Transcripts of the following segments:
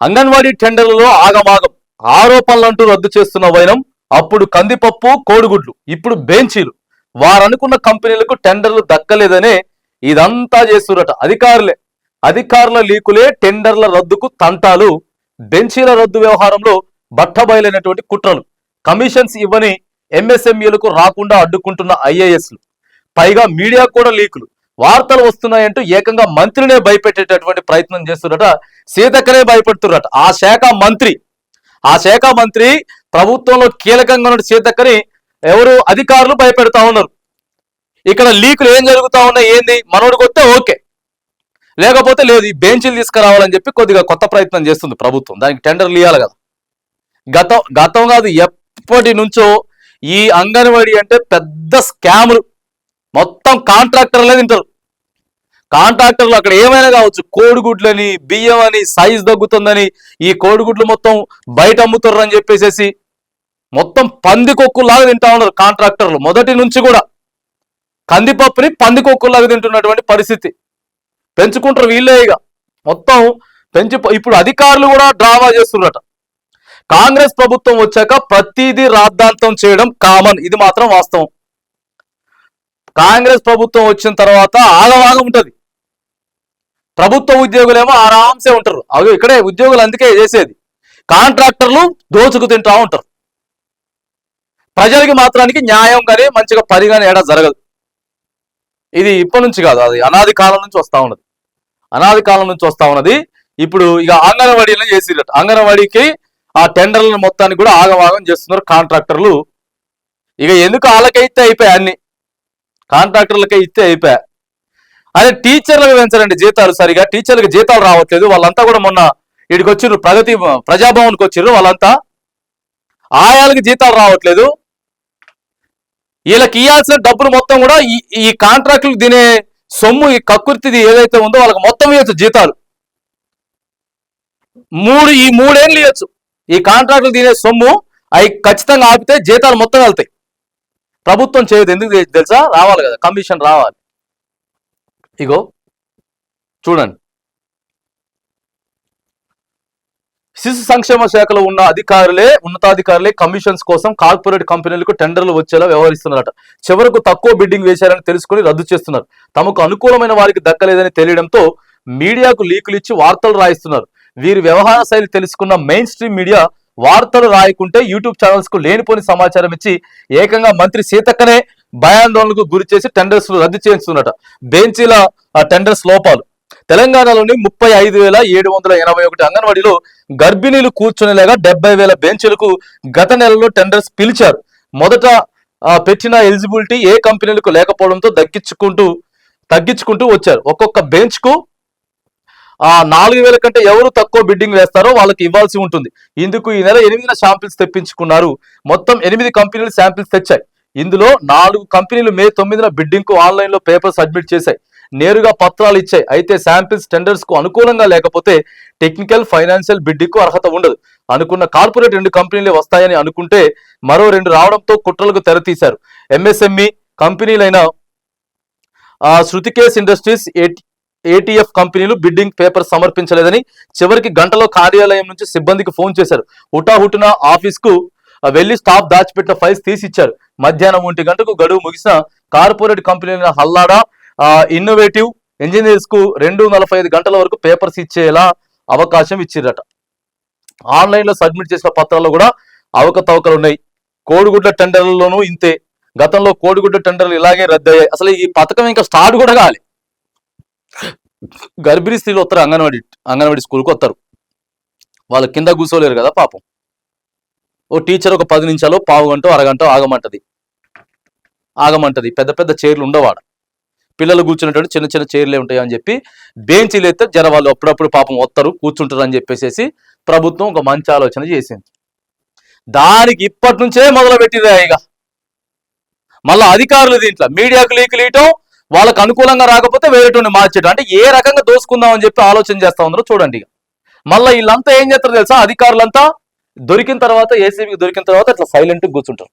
అంగన్వాడీ టెండర్లలో ఆగమాగం. ఆరోపణలంటూ రద్దు చేస్తున్న వైనం అప్పుడు కందిపప్పు కోడిగుడ్లు ఇప్పుడు బెంచీలు. వారనుకున్న కంపెనీలకు టెండర్లు దక్కలేదనే ఇదంతా చేస్తున్నట అధికారులే. అధికారుల లీకులే టెండర్ల రద్దుకు తంటాలు. బెంచీల రద్దు వ్యవహారంలో బట్టబయలైనటువంటి కుట్రలు. కమిషన్స్ ఇవ్వని ఎంఎస్ఎంఈలకు రాకుండా అడ్డుకుంటున్న ఐఏఎస్లు. పైగా మీడియా కూడా లీకులు. వార్తలు వస్తున్నాయంటూ ఏకంగా మంత్రినే భయపెట్టేటటువంటి ప్రయత్నం చేస్తున్నట సీతక్కనే భయపెడుతున్నట. ఆ శాఖ మంత్రి ఆ శాఖ మంత్రి ప్రభుత్వంలో కీలకంగా ఉన్న సీతక్కని ఎవరు అధికారులు భయపెడతా ఉన్నారు. ఇక్కడ లీకులు ఏం జరుగుతా ఉన్నాయి ఏంది? మనోడికి వస్తే ఓకే. లేకపోతే లేదు ఈ బెంచీలు తీసుకురావాలని చెప్పి కొద్దిగా కొత్త ప్రయత్నం చేస్తుంది ప్రభుత్వం. దానికి టెండర్లు ఇవ్వాలి కదా. గతం గతం కాదు ఎప్పటి నుంచో ఈ అంగన్వాడీ అంటే పెద్ద స్కాములు. మొత్తం కాంట్రాక్టర్లే తింటారు. కాంట్రాక్టర్లు అక్కడ ఏమైనా కావచ్చు కోడిగుడ్లని బియ్యం అని సైజ్ తగ్గుతుందని ఈ కోడిగుడ్లు మొత్తం బయట అమ్ముతారు అని చెప్పేసేసి మొత్తం పందికొక్కులాగా తింటా ఉన్నారు కాంట్రాక్టర్లు. మొదటి నుంచి కూడా కందిపప్పుని పందికొక్కులాగా తింటున్నటువంటి పరిస్థితి. పెంచుకుంటారు వీళ్ళే ఇక. మొత్తం పెంచి ఇప్పుడు అధికారులు కూడా డ్రామా చేస్తున్నట. కాంగ్రెస్ ప్రభుత్వం వచ్చాక ప్రతిదీ రాద్ధాంతం చేయడం కామన్. ఇది మాత్రం వాస్తవం. కాంగ్రెస్ ప్రభుత్వం వచ్చిన తర్వాత ఆగవాగం ఉంటుంది. ప్రభుత్వ ఉద్యోగులేమో ఆరామ్సే ఉంటారు. అవి ఇక్కడే ఉద్యోగులు అందుకే చేసేది. కాంట్రాక్టర్లు దోచుకు తింటా ఉంటారు. ప్రజలకి మాత్రానికి న్యాయం కానీ మంచిగా పని కానీ ఏడా జరగదు. ఇది ఇప్పటి నుంచి కాదు అది అనాది కాలం నుంచి వస్తూ ఉన్నది. అనాది కాలం నుంచి వస్తూ ఉన్నది. ఇప్పుడు ఇక అంగన్వాడీలను చేసిరట అంగన్వాడీకి ఆ టెండర్లను మొత్తాన్ని కూడా ఆగమాగం చేస్తున్నారు కాంట్రాక్టర్లు. ఇక ఎందుకు వాళ్ళకైతే అయిపోయాయి అన్ని? కాంట్రాక్టర్లకే ఇస్తే అయిపోయా అదే టీచర్లకు పెంచారండి జీతాలు సరిగా. టీచర్లకు జీతాలు రావట్లేదు. వాళ్ళంతా కూడా మొన్న ఇక్కడికి వచ్చిర్రు ప్రగతి ప్రజాభవన్కి వచ్చిర్రు వాళ్ళంతా. ఆయాలకి జీతాలు రావట్లేదు. వీళ్ళకి ఇవ్వాల్సిన డబ్బులు మొత్తం కూడా ఈ ఈ కాంట్రాక్టులు తినే సొమ్ము ఈ కక్కుర్తిది ఏదైతే ఉందో వాళ్ళకి మొత్తం ఇవ్వచ్చు జీతాలు. మూడు ఈ మూడేళ్ళు ఇవ్వచ్చు ఈ కాంట్రాక్టులు తినే సొమ్ము అవి ఖచ్చితంగా ఆపితే జీతాలు మొత్తం వెళ్తాయి. ప్రభుత్వం చేయదు. ఎందుకు తెలుసా? రావాలి కదా. కమిషన్ రావాలి. ఇగో చూడండి. శిశు సంక్షేమ శాఖలో ఉన్న అధికారులే ఉన్నతాధికారులే కమిషన్స్ కోసం కార్పొరేట్ కంపెనీలకు టెండర్లు వచ్చేలా వ్యవహరిస్తున్నారట. చివరకు తక్కువ బిడ్డింగ్ వేశారని తెలుసుకుని రద్దు చేస్తున్నారు. తమకు అనుకూలమైన వారికి దక్కలేదని తెలియడంతో మీడియాకు లీకులు ఇచ్చి వార్తలు రాయిస్తున్నారు. వీరి వ్యవహార శైలి తెలుసుకున్న మెయిన్ స్ట్రీమ్ మీడియా వార్తలు రాయకుంటే యూట్యూబ్ ఛానల్స్కు లేనిపోని సమాచారం ఇచ్చి ఏకంగా మంత్రి సీతక్కనే భయాందోళనకు గురి చేసి టెండర్స్ రద్దు చేస్తున్నట బెంచీల టెండర్స్ లోపాలు. తెలంగాణలోని ముప్పై ఐదు వేల ఏడు వందల ఎనభై ఒకటి అంగన్వాడీలో గర్భిణీలు కూర్చునేలాగా డెబ్బై వేల బెంచ్లకు గత నెలలో టెండర్స్ పిలిచారు. మొదట పెట్టిన ఎలిజిబిలిటీ ఏ కంపెనీలకు లేకపోవడంతో దక్కించుకుంటూ తగ్గించుకుంటూ వచ్చారు. ఒక్కొక్క బెంచ్కు ఆ నాలుగు వేల కంటే ఎవరు తక్కువ బిడ్డింగ్ వేస్తారో వాళ్ళకి ఇవ్వాల్సి ఉంటుంది. ఇందుకు ఈ నెల ఎనిమిదిన శాంపిల్స్ తెప్పించుకున్నారు. మొత్తం ఎనిమిది కంపెనీలు శాంపిల్స్ తెచ్చాయి. ఇందులో నాలుగు కంపెనీలు మే తొమ్మిదిన బిడ్డింగ్కు ఆన్లైన్లో పేపర్ సబ్మిట్ చేశాయి. నేరుగా పత్రాలు ఇచ్చాయి. అయితే శాంపిల్స్ టెండర్స్కు అనుకూలంగా లేకపోతే టెక్నికల్ ఫైనాన్షియల్ బిడ్డింగ్కు అర్హత ఉండదు. అనుకున్న కార్పొరేట్ రెండు కంపెనీలే వస్తాయని అనుకుంటే మరో రెండు రావడంతో కుట్రలకు తెరతీశారు. ఎంఎస్ఎంఈ కంపెనీలైన శృతికేస్ ఇండస్ట్రీస్ ఏటీఎఫ్ కంపెనీలు బిడ్డింగ్ పేపర్ సమర్పించలేదని చివరికి గంటలో కార్యాలయం నుంచి సిబ్బందికి ఫోన్ చేశారు. హుటాహుటిన ఆఫీస్కు వెళ్ళి స్టాఫ్ దాచిపెట్టిన ఫైల్స్ తీసి ఇచ్చారు మధ్యాహ్నం ఒంటి గంటకు గడువు ముగిసిన కార్పొరేట్ కంపెనీల హల్లాడా ఇన్నోవేటివ్ ఇంజనీర్స్కు రెండు నలభై ఐదు గంటల వరకు పేపర్స్ ఇచ్చేలా అవకాశం ఇచ్చిరట ఆన్లైన్లో సబ్మిట్ చేసిన పత్రాల్లో కూడా అవకతవకలు ఉన్నాయి. కోడిగుడ్ల టెండర్లలోనూ ఇంతే. గతంలో కోడిగుడ్డ టెండర్లు ఇలాగే రద్దయ్యాయి. అసలు ఈ పథకం ఇంకా స్టార్ట్ కూడా కాలి. గర్భిణీ స్త్రీలు వస్తారు అంగన్వాడి అంగన్వాడి స్కూల్కి వస్తారు. వాళ్ళు కింద కూర్చోలేరు కదా పాపం. ఓ టీచర్ ఒక పది నిమిషాలు పావు గంట అరగంట ఆగమంటది. ఆగమంటది. పెద్ద పెద్ద చైర్లు ఉండవాడ. పిల్లలు కూర్చున్నటువంటి చిన్న చిన్న చైర్లే ఉంటాయి అని చెప్పి బెంచీలు ఎత్తే జర వాళ్ళు అప్పుడప్పుడు పాపం వస్తారు కూర్చుంటారు అని చెప్పేసి ప్రభుత్వం ఒక మంచి ఆలోచన చేసింది. దానికి ఇప్పటి నుంచే మొదలు పెట్టింది ఇక. మళ్ళా అధికారులు దీంట్లో మీడియాకు లీకులు ఇయటం వాళ్ళకు అనుకూలంగా రాకపోతే వేరేటువంటి మార్చడం అంటే ఏ రకంగా దోసుకుందాం అని చెప్పి ఆలోచన చేస్తా ఉన్నారో చూడండి ఇక. మళ్ళీ వీళ్ళంతా ఏం చేస్తారు తెలుసా? అధికారులంతా దొరికిన తర్వాత ఏసీబీకి దొరికిన తర్వాత ఇట్లా సైలెంట్ కూర్చుంటారు.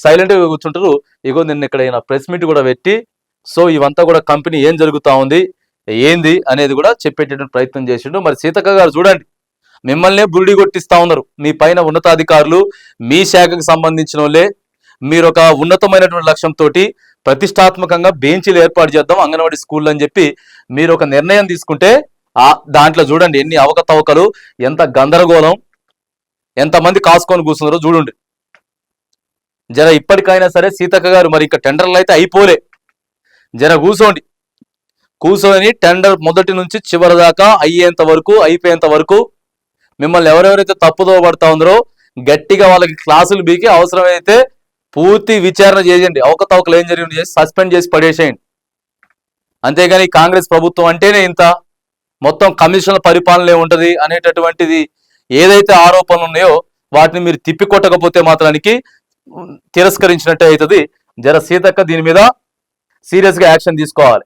సైలెంట్గా కూర్చుంటారు. ఇగో నిన్న ఇక్కడ ప్రెస్ మీట్ కూడా పెట్టి సో ఇవంతా కూడా కంపెనీ ఏం జరుగుతా ఉంది? ఏంది? అనేది కూడా చెప్పేటటువంటి ప్రయత్నం చేసిండు. మరి సీతక్క గారు చూడండి మిమ్మల్నే బురిడి కొట్టిస్తా ఉన్నారు. మీ పైన ఉన్నతాధికారులు మీ శాఖకు సంబంధించిన వాళ్ళే. మీరు ఒక ఉన్నతమైనటువంటి లక్ష్యంతో ప్రతిష్టాత్మకంగా బెంచీలు ఏర్పాటు చేద్దాం అంగన్వాడీ స్కూల్ అని చెప్పి మీరు ఒక నిర్ణయం తీసుకుంటే ఆ దాంట్లో చూడండి ఎన్ని అవకతవకలు ఎంత గందరగోళం ఎంతమంది కాసుకొని కూర్చున్నారో చూడండి. జర ఇప్పటికైనా సరే సీతక్క గారు మరి ఇంకా టెండర్లు అయితే అయిపోలే. జర కూర్చోండి కూర్చొని టెండర్ మొదటి నుంచి చివరి దాకా అయ్యేంత వరకు అయిపోయేంత వరకు మిమ్మల్ని ఎవరెవరైతే తప్పుదో పడతా ఉందరో గట్టిగా వాళ్ళకి క్లాసులు బీకి అవసరమైతే పూర్తి విచారణ చేయండి. అవకతవకలు ఏం జరిగింది సస్పెండ్ చేసి పడేసేయండి. అంతేగాని కాంగ్రెస్ ప్రభుత్వం అంటేనే ఇంత. మొత్తం కమిషన్ల పరిపాలన ఉంటుంది అనేటటువంటిది ఏదైతే ఆరోపణలు ఉన్నాయో వాటిని మీరు తిప్పికొట్టకపోతే మాత్రానికి తిరస్కరించినట్టే అవుతుంది. జర సీతక్క దీని మీద సీరియస్గా యాక్షన్ తీసుకోవాలి.